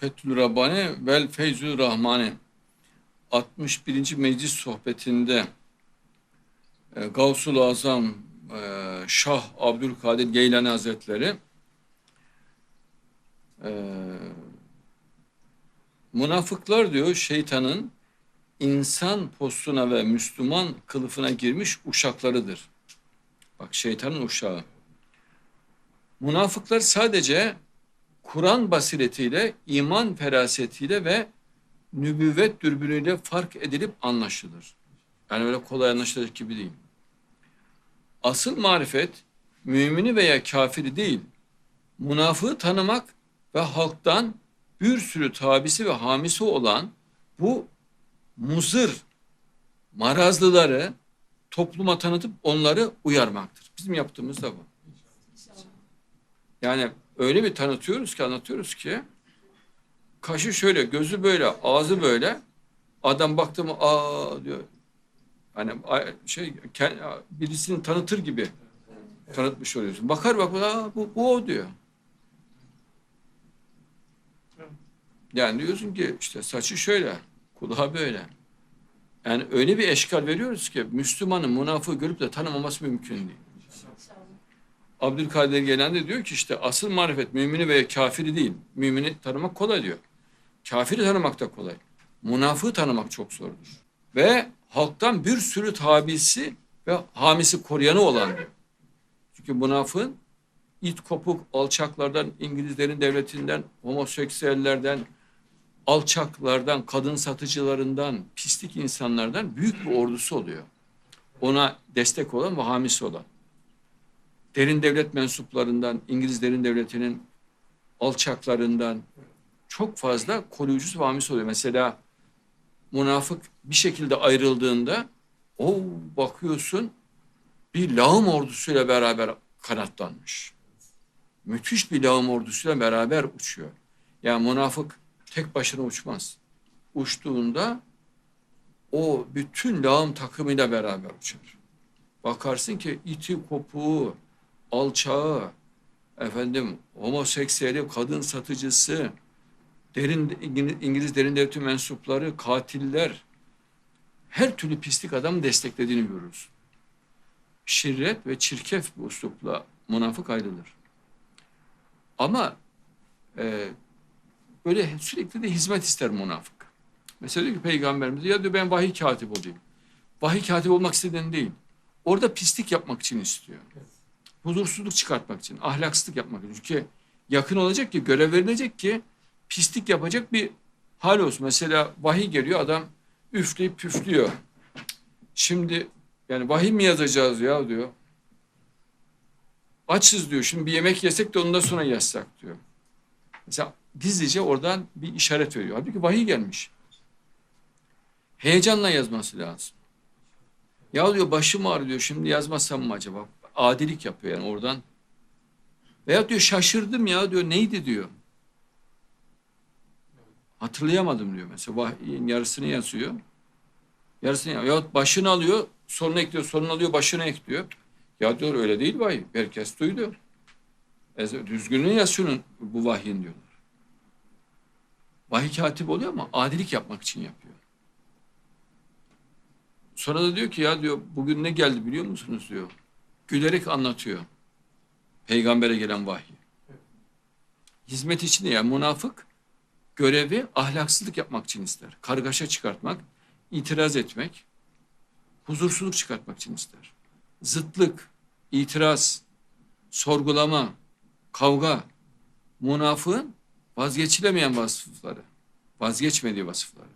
Fethül Rabbani vel Feyzül Rahmani 61. Meclis sohbetinde e, Gavsul Azam e, Şah Abdülkadir Geylani Hazretleri e, münafıklar diyor şeytanın insan postuna ve Müslüman kılıfına girmiş uşaklarıdır. Bak şeytanın uşağı. Münafıklar sadece Kur'an basiretiyle, iman ferasetiyle ve nübüvvet dürbünüyle fark edilip anlaşılır. Yani öyle kolay anlaşılacak gibi değil. Asıl marifet mümini veya kafiri değil, münafığı tanımak ve halktan bir sürü tabisi ve hamisi olan bu muzır marazlıları topluma tanıtıp onları uyarmaktır. Bizim yaptığımız da bu. Yani öyle bir tanıtıyoruz ki anlatıyoruz ki kaşı şöyle, gözü böyle, ağzı böyle. Adam baktı mı aa diyor. Hani şey birisini tanıtır gibi tanıtmış oluyorsun. Bakar bak aa bu, bu o diyor. Yani diyorsun ki işte saçı şöyle, kulağı böyle. Yani öyle bir eşkal veriyoruz ki Müslümanın münafığı görüp de tanımaması mümkün değil. Abdülkadir Gelen de diyor ki işte asıl marifet mümini veya kafiri değil. Mümini tanımak kolay diyor. Kafiri tanımak da kolay. Münafığı tanımak çok zordur. Ve halktan bir sürü tabisi ve hamisi koruyanı olan diyor. Çünkü münafığın it kopuk alçaklardan, İngilizlerin devletinden, homoseksüellerden, alçaklardan, kadın satıcılarından, pislik insanlardan büyük bir ordusu oluyor. Ona destek olan ve hamisi olan derin devlet mensuplarından, İngiliz derin devletinin alçaklarından çok fazla koruyucusu ve oluyor. Mesela münafık bir şekilde ayrıldığında o bakıyorsun bir lağım ordusuyla beraber kanatlanmış. Müthiş bir lağım ordusuyla beraber uçuyor. Yani münafık tek başına uçmaz. Uçtuğunda o bütün lağım takımıyla beraber uçar. Bakarsın ki iti kopuğu, alçağı, efendim homoseksüeli, kadın satıcısı, derin İngiliz derin devleti mensupları, katiller, her türlü pislik adam desteklediğini görürüz. Şirret ve çirkef bir uslupla münafık ayrılır. Ama e, böyle sürekli de hizmet ister münafık. Mesela diyor ki peygamberimiz ya diyor ben vahiy katip olayım. Vahiy katip olmak istediğin değil. Orada pislik yapmak için istiyor. Huzursuzluk çıkartmak için, ahlaksızlık yapmak için. Çünkü yakın olacak ki, görev verilecek ki pislik yapacak bir hal olsun. Mesela vahiy geliyor adam üfleyip püflüyor. Şimdi yani vahiy mi yazacağız ya diyor. Açız diyor. Şimdi bir yemek yesek de ondan sonra yazsak diyor. Mesela gizlice oradan bir işaret veriyor. Halbuki vahiy gelmiş. Heyecanla yazması lazım. Ya diyor başım ağrıyor. Şimdi yazmasam mı acaba? Adilik yapıyor yani oradan. Veya diyor şaşırdım ya diyor. Neydi diyor. Hatırlayamadım diyor mesela. Vahyin yarısını yazıyor. Yarısını yazıyor. Yahut başını alıyor. Sonunu ekliyor. Sonunu alıyor. Başını ekliyor. Ya diyor öyle değil vahiy. Herkes duydu. Düzgününü yaz bu vahyin diyorlar. Vahiy katip oluyor ama adilik yapmak için yapıyor. Sonra da diyor ki ya diyor bugün ne geldi biliyor musunuz diyor. Gülerek anlatıyor. Peygambere gelen vahiy. Hizmet için yani münafık görevi ahlaksızlık yapmak için ister. Kargaşa çıkartmak, itiraz etmek, huzursuzluk çıkartmak için ister. Zıtlık, itiraz, sorgulama, kavga, münafığın vazgeçilemeyen vasıfları, vazgeçmediği vasıfları.